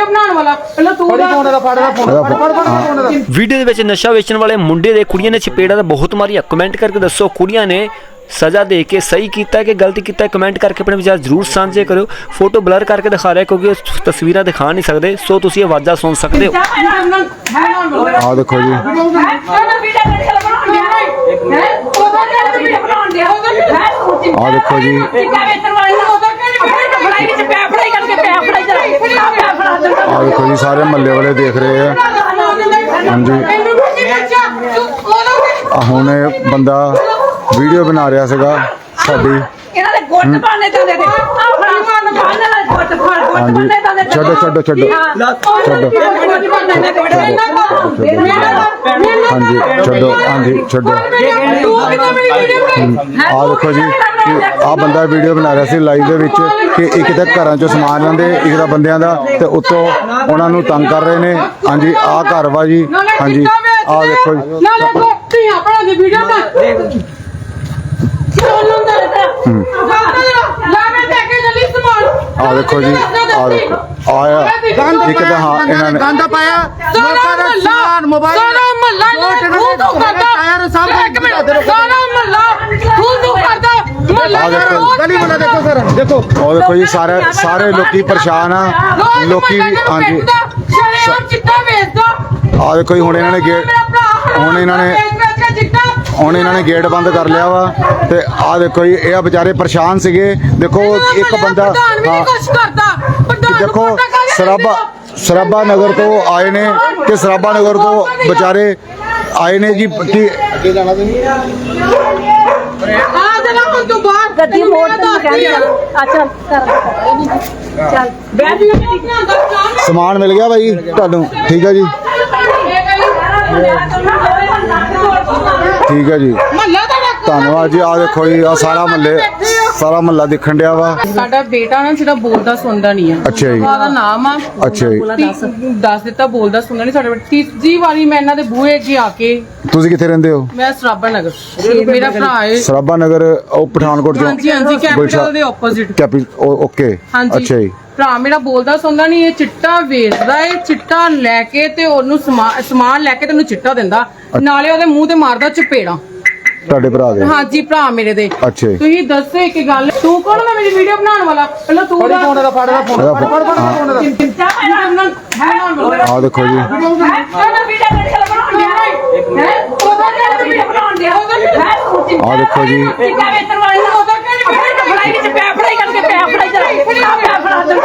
Video ਬਣਾਉਣ ਵਾਲਾ। ਪਹਿਲਾਂ ਤੂੰ ਫੜੀ ਫੋਨ ਦਾ ਫੜ ਦਾ ਫੋਨ ਇਹਦਾ ਫੜ ਫੜ ਫੜ ਫੋਨ ਦਾ ਵੀਡੀਓ ਦੇ ਵਿੱਚ ਨਸ਼ਾ ਵੇਚਣ ਵਾਲੇ ਮੁੰਡੇ ਦੇ ਕੁੜੀਆਂ ਨੇ ਚਪੇੜਾ ਦਾ ਬਹੁਤ ਮਾਰੀਆ। ਕਮੈਂਟ ਕਰਕੇ ਦੱਸੋ ਕੁੜੀਆਂ ਨੇ ਸਜ਼ਾ ਦੇ ਕੇ ਸਹੀ ਕੀਤਾ ਕਿ ਗਲਤ ਕੀਤਾ ਕਮੈਂਟ ਕਰਕੇ ਆਪਣੇ ਵਿਚਾਰ ਜ਼ਰੂਰ ਸਾਂਝੇ ਕਰਿਓ। ਫੋਟੋ ਬਲਰ ਕਰਕੇ ਦਿਖਾ ਰਿਹਾ ਕਿਉਂਕਿ ਉਹ ਤਸਵੀਰਾਂ ਦਿਖਾ ਨਹੀਂ ਸਕਦੇ। ਸੋ ਤੁਸੀਂ ਆਵਾਜ਼ਾਂ ਸੁਣ ਸਕਦੇ ਹੋ। ਆ ਦੇਖੋ ਜੀ। ਆ ਦੇਖੋ ਜੀ। ਆ ਦੇਖੋ ਜੀ ਸਾਰੇ ਮੱਲੇ ਵਾਲੇ ਦੇਖ ਰਹੇ ਆ। ਹਾਂਜੀ। ਆ ਹੁਣ ਇਹ ਬੰਦਾ ਵੀਡੀਓ ਬਣਾ ਰਿਹਾ ਸੀਗਾ ਸਾਡੀ। ਇਹਨਾਂ ਦੇ ਗੁੱਟ ਪਾਣੇ ਤੇ ਦੇ ਆਪਣਾ ਮਨ ਬਾਹਰ ਨਾਲ ਗੁੱਟ ਫੜ ਗੁੱਟ ਆ ਬੰਦਾ ਵੀਡੀਓ ਬਣਾ ਰਿਹਾ ਸੀ ਲਾਈਵ ਦੇ ਵਿੱਚ ਕਿ ਇੱਕ ਤਾਂ ਘਰਾਂ ਚੋਂ ਸਮਾਨ ਲੈਂਦੇ ਇੱਕ ਤਾਂ ਬੰਦਿਆਂ ਦਾ ਤੇ ਉੱਤੋਂ ਉਹਨਾਂ ਨੂੰ ਤੰਗ ਕਰ ਰਹੇ ਨੇ। ਹਾਂਜੀ ਆ ਘਰ ਵਾ ਜੀ। ਹਾਂਜੀ ਆ ਦੇਖੋ ਜੀ। ਨਾ ਲੈ ਕੋ ਧੀਆਂ ਭੈਣਾਂ ਦੀ ਵੀਡੀਓ ਬਣਾ। ਲੈ ਮੈਂ ਲੈ ਕੇ ਚੱਲੀ ਸਮਾਨ। ਆ ਦੇਖੋ ਜੀ ਆ। ਦੇਖੋ। ਆਇਆ ਇੱਕ ਤਾਂ ਹਾਂ ਇਹਨਾਂ ਨੇ ਗੰਦ ਪਾਇਆ ਲੋਕਾਂ ਦਾ ਸਮਾਨ ਮੋਬਾਈਲ ਸਾਰਾ ਮਹੱਲਾ ਤੂੰ ਤੂੰ ਕਰਦਾ ਟਾਇਰ ਸਭ ਇੱਕ ਮਿੰਟ ਸਾਰਾ ਮਹੱਲਾ ਤੂੰ ਤੂੰ ਕਰਦਾ ਮਹੱਲਾ ਆ ਦੇਖੋ। ਗਲੀ ਵਾਲਾ ਦੇਖੋ ਸਰ। ਦੇਖੋ ਉਹ ਦੇਖੋ ਜੀ ਸਾਰੇ ਸਾਰੇ ਲੋਕੀ ਪਰੇਸ਼ਾਨ ਆ। ਲੋਕੀ ਵੀ ਹਾਂਜੀ। ਸ਼ਰਿਆਮ ਚਿੱਟਾ ਵੇਚਦਾ ਆ ਦੇਖੋ ਜੀ ਹੁਣ ਇਹਨਾਂ ਨੇ ਗੇਟ ਹੁਣ ਇਹਨਾਂ ਨੇ ਹੁਣ ਇਹਨਾਂ ਨੇ ਗੇਟ ਬੰਦ ਕਰ ਲਿਆ ਵਾ। ਤੇ ਆ ਦੇਖੋ ਜੀ ਇਹ ਵਿਚਾਰੇ ਪਰੇਸ਼ਾਨ ਸੀਗੇ। ਦੇਖੋ ਇੱਕ ਬੰਦਾ ਪ੍ਰਧਾਨ ਵੀ ਹਾਂ, ਨਹੀਂ ਕੁਛ ਕਰਦਾ। ਪ੍ਰਧਾਨ ਨੂੰ ਦੇਖੋ ਸਰਾਬਾ ਸਰਾਬਾ ਨਗਰ ਤੋਂ ਆਏ ਨੇ ਤੇ ਸਰਾਬਾ ਨਗਰ ਤੋਂ ਵਿਚਾਰੇ ਆਏ ਨੇ ਜੀ ਕਿ ਆ ਜਨਾ ਹੁਣ ਤੂੰ ਬਾਹਰ ਗੱਡੀ ਤੈਨੂੰ ਮੋੜ ਮੈਂ ਤੇ ਦੱਸਦੀ ਕਹਿੰਦੇ ਆ। ਆ ਚੱਲ ਕਰ ਚੱਲ ਬੈਠ ਵੀਡੀਓ ਸਮਾਨ ਮਿਲ ਗਿਆ ਭਾਈ ਤੁਹਾਨੂੰ। ਠੀਕ ਹੈ ਜੀ। ਠੀਕ ਹੈ ਜੀ। ਧੰਨਵਾਦ ਜੀ। ਆ ਦੇਖੋ ਜੀ ਆ ਸਾਰਾ ਮਹੱਲੇ ਸਾਰਾ ਮਹੱਲਾ ਦਿਖਣ ਡਿਆ ਵਾ? ਸਾਡਾ ਬੇਟਾ ਨਾ ਜਿਹੜਾ ਬੋਲਦਾ ਸੁਣਦਾ ਨਹੀਂ ਆ। ਅੱਛਾ ਜੀ। ਉਹਦਾ ਨਾਮ ਆ ਅੱਛਾ ਜੀ। ਤੀ- ਦੱਸ। ਦਿੱਤਾ ਬੋਲਦਾ ਸੁਣਦਾ ਨਹੀਂ ਸਾਡਾ ਬੇਟਾ। ਤੀਜੀ ਵਾਰੀ ਮੈਂ ਇਹਨਾਂ ਦੇ ਬੂਹੇ ਅੱਗੇ ਆ ਕੇ ਤੁਸੀਂ ਕਿੱਥੇ ਰਹਿੰਦੇ ਹੋ? ਮੈਂ ਸਰਾਬਾ ਨਗਰ ਮੇਰਾ ਭਰਾ ਹੈ। ਸਰਾਬਾ ਨਗਰ ਉਹ ਪਠਾਨਕੋਟ ਚੋਂ? ਹਾਂਜੀ ਹਾਂਜੀ ਕੈਪੀਟਲ ਦੇ ਆਪੋਜ਼ਿਟ ਕੈਪੀ ਓਕੇ। ਹਾਂਜੀ। ਅੱਛਾ ਜੀ। ਭਰਾ ਮੇਰਾ ਬੋਲਦਾ ਸੁਣਦਾ ਨਹੀਂ ਇਹ ਚਿੱਟਾ ਵੇਚਦਾ ਏ ਚਿੱਟਾ ਲੈ ਕੇ ਤੇ ਉਹਨੂੰ ਸਮਾ- ਸਮਾਨ ਲੈ ਕੇ ਤੈਨੂੰ ਚਿੱਟਾ ਦਿੰਦਾ। ਨਾਲੇ ਉਹਦੇ ਮੂੰਹ ਤੇ ਮਾਰਦਾ ਚਪੇੜਾ। ਤੁਹਾਡੇ ਭਰਾ ਦੇ? ਹਾਂਜੀ ਭਰਾ ਮੇਰੇ ਦੇ। ਅੱਛਾ ਜੀ। ਤੁਸੀਂ ਦੱਸੋ ਇੱਕ ਗੱਲ ਤੂੰ ਕੌਣ ਮੈਂ ਮੇਰੀ ਵੀਡੀਓ ਬਣਾਉਣ ਵਾਲਾ? ਪਹਿਲਾਂ ਤੂੰ ਫੜੀ। ਫੋਨ ਦਾ ਫੜ ਦਾ ਫੋਨ ਇਹਦਾ ਫੜ ਫੜ ਫੜ ਹਾਂ। ਫੋਨ ਦਾ ਆ ਦੇਖੋ ਜੀ। ਆ ਦੇਖੋ ਜੀ।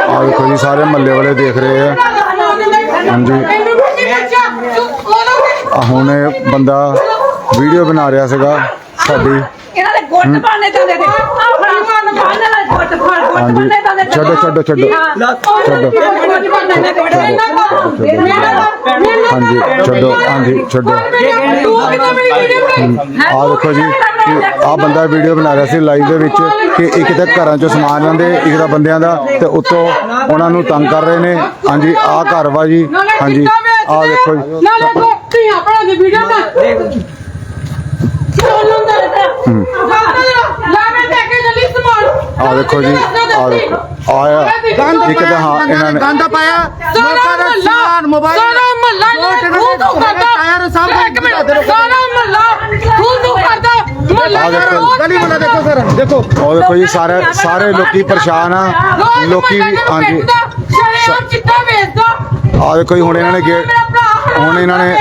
ਆ ਦੇਖੋ ਜੀ ਸਾਰੇ ਮਹੱਲੇ ਵਾਲੇ ਦੇਖ ਰਹੇ ਆ। ਹਾਂਜੀ। ਆ ਹੁਣ ਇਹ ਬੰਦਾ ਵੀਡੀਓ ਬਣਾ ਰਿਹਾ ਸੀਗਾ ਸਾਡੀ। ਇਹਨਾਂ ਦੇ ਗੁੱਟ ਪਾਣੇ ਤੇ ਦੇ ਆਪਣਾ ਮਨ ਬਾਹਰ ਨਾਲ ਗੁੱਟ ਫੜ। ਗੁੱਟ ਹਾਂਜੀ। ਦੇ ਛੱਡੋ, ਛੱਡੋ, ਛੱਡੋ। ਛੱਡੋ। ਹਾਂਜੀ ਛੱਡੋ। ਹਾਂਜੀ ਛੱਡੋ। ਆ ਦੇਖੋ ਜੀ ਆ ਬੰਦਾ ਵੀਡੀਓ ਬਣਾ ਰਿਹਾ ਸੀ ਲਾਈਵ ਦੇ ਵਿੱਚ ਕਿ ਇੱਕ ਤਾਂ ਘਰਾਂ ਚੋਂ ਸਮਾਨ ਲੈਂਦੇ ਇੱਕ ਤਾਂ ਬੰਦਿਆਂ ਦਾ ਤੇ ਉੱਤੋਂ ਉਹਨਾਂ ਨੂੰ ਤੰਗ ਕਰ ਰਹੇ ਨੇ। ਹਾਂਜੀ ਆ ਘਰ ਵਾ ਜੀ। ਹਾਂਜੀ ਆ? ਦੇਖੋ ਜੀ। ਨਾ ਦੀ ਵੀਡੀਓ ਬਣਾ ਲੈ ਮੈਂ ਲੈ ਕੇ ਚੱਲੀ ਸਮਾਨ ਆ ਦੇਖੋ ਜੀ ਆ ਦੇਖੋ। ਆਇਆ। ਇੱਕ ਤਾਂ ਹਾਂ ਇਹਨਾਂ ਨੇ ਗੰਦ ਪਾਇਆ। ਲੋਕਾਂ ਦਾ ਸਮਾਨ ਮੋਬਾਈਲ ਸਾਰਾ ਮਹੱਲਾ ਤੂੰ ਤੂੰ ਕਰਦਾ। ਟਾਇਰ ਸਭ ਇੱਕ ਮਿੰਟ ਸਾਰਾ ਮਹੱਲਾ ਤੂੰ ਤੂੰ ਕਰਦਾ। ਮਹੱਲਾ ਆ ਦੇਖੋ। ਗਲੀ ਵਾਲਾ ਦੇਖੋ ਸਰ ਦੇਖੋ। ਉਹ ਦੇਖੋ ਜੀ ਸਾਰੇ ਸਾਰੇ ਲੋਕੀ ਪਰੇਸ਼ਾਨ ਆ। ਲੋਕੀ ਵੀ ਹਾਂਜੀ। ਸ਼ਰਿਆਮ ਚਿੱਟਾ ਵੇਚਦਾ ਆ ਦੇਖੋ ਜੀ ਹੁਣ ਇਹਨਾਂ ਨੇ ਗੇਟ ਹੁਣ ਇਹਨਾਂ ਨੇ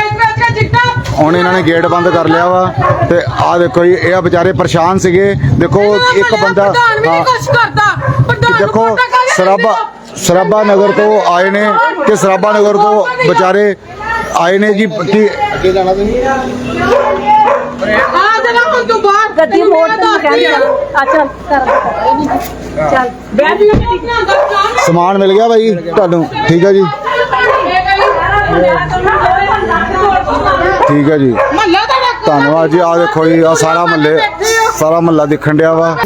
ਹੁਣ ਇਹਨਾਂ ਨੇ ਗੇਟ ਬੰਦ ਕਰ ਲਿਆ ਵਾ ਤੇ ਆ ਦੇਖੋ ਜੀ ਇਹ ਵਿਚਾਰੇ ਪਰੇਸ਼ਾਨ ਸੀਗੇ। ਦੇਖੋ ਇੱਕ ਬੰਦਾ ਪ੍ਰਧਾਨ ਵੀ ਨਹੀਂ ਹਾਂ, ਕੁਛ ਕਰਦਾ। ਪ੍ਰਧਾਨ ਨੂੰ ਦੇਖੋ ਸਰਾਬਾ ਸਰਾਬਾ ਨਗਰ ਤੋਂ ਆਏ ਨੇ ਤੇ ਸਰਾਬਾ ਨਗਰ ਤੋਂ ਵਿਚਾਰੇ ਆਏ ਨੇ ਜੀ ਕਿ ਆ ਜਨਾ ਹੁਣ ਤੂੰ ਬਾਹਰ ਗੱਡੀ ਤੈਨੂੰ ਮੋੜ ਮੈਂ ਤੇ ਦੱਸਦੀ ਕਹਿੰਦੇ ਆ। ਆ ਚੱਲ ਕਰ ਚੱਲ। ਬੈਠ ਵੀਡੀਓ ਨਹੀਂ ਬਣਾਉਂਦਾ ਕੰਮ ਸਮਾਨ ਮਿਲ ਗਿਆ ਭਾਈ ਤੁਹਾਨੂੰ। ਠੀਕ ਹੈ ਜੀ। ਠੀਕ ਹੈ ਜੀ। ਮਹੱਲਾ ਦਾ ਡਾਕੂ ਧੰਨਵਾਦ ਜੀ। ਆ ਦੇਖੋ ਜੀ ਆ ਸਾਰਾ ਮਹੱਲੇ ਸਾਰਾ ਮਹੱਲਾ ਦਿਖਣ ਡਿਆ ਵਾ।